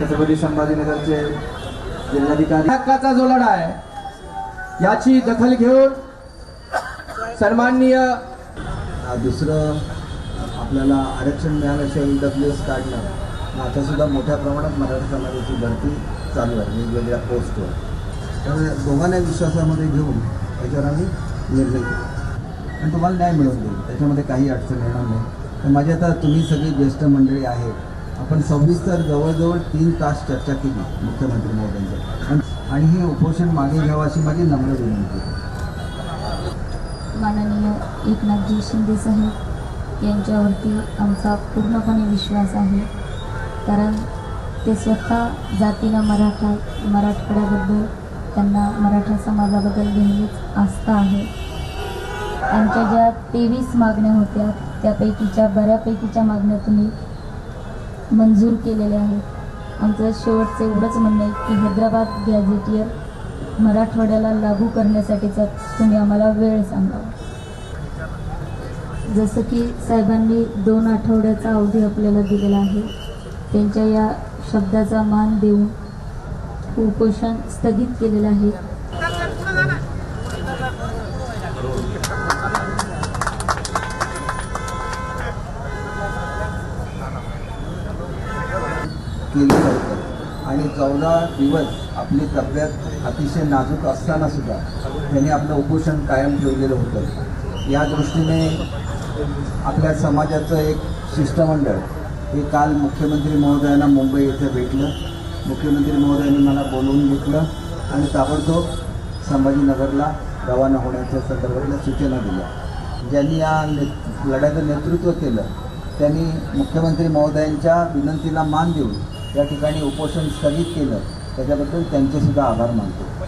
छत्रपती संभाजीनगरचे जिल्हाधिकारी. हक्काचा जो लढा आहे याची दखल घेऊन सन्माननीय दुसरं आपल्याला आरक्षण मिळाल्याशिवाय ई डब्ल्यू एस काढणं आता सुद्धा मोठ्या प्रमाणात मराठा समाजाची भरती चालू आहे वेगवेगळ्या पोस्टवर. त्यामुळे दोघांना विश्वासामध्ये घेऊन त्याच्यावर आम्ही निर्णय घेऊ. आणि तुम्हाला न्याय मिळवून देईल त्याच्यामध्ये काही अडचण येणार नाही. तर माझी आता तुम्ही सगळी ज्येष्ठ मंडळी आहेत आपण सविस्तर जवळजवळ तीन तास चर्चा केली मुख्यमंत्री महोदयांच्या. आणि- हे उपोषण मागे घ्यावं अशी माझी नम्र विनंती. आहे माननीय एकनाथजी शिंदे साहेब यांच्यावरती आमचा पूर्णपणे विश्वास आहे. कारण ते स्वतः जातीला मराठा मराठवाड्याबद्दल त्यांना मराठा समाजाबद्दल नेहमीच आस्था आहे. आमच्या ज्या तेवीस मागण्या होत्या त्यापैकीच्या बऱ्यापैकीच्या मागण्या तुम्ही मंजूर केलेले आहेत आमचं शेवटचं एवढंच म्हणणं आहे की हैदराबाद गॅझेटियर मराठवाड्याला लागू करण्यासाठीचा तुम्ही आम्हाला वेळ सांगा. जसं की साहेबांनी दोन आठवड्याचा अवधी आपल्याला दिलेला आहे त्यांच्या या शब्दाचा मान देऊन उपोषण स्थगित केलेलं आहे. केली जातं आणि चौदा दिवस आपली तब्येत अतिशय नाजूक असताना सुद्धा त्यांनी आपलं उपोषण कायम ठेवलेलं होतं. या दृष्टीने आपल्या समाजाचं एक शिष्टमंडळ हे काल मुख्यमंत्री महोदयांना मुंबई येथे भेटलं. मुख्यमंत्री महोदयांनी मला बोलवून घेतलं आणि ताबडतोब संभाजीनगरला रवाना होण्याच्या संदर्भातल्या सूचना दिल्या. ज्यांनी या ने लढ्याचं नेतृत्व केलं त्यांनी मुख्यमंत्री महोदयांच्या विनंतीला मान देऊन या ठिकाणी उपोषण स्थगित केलं त्याच्याबद्दल त्यांचेसुद्धा आभार मानतो.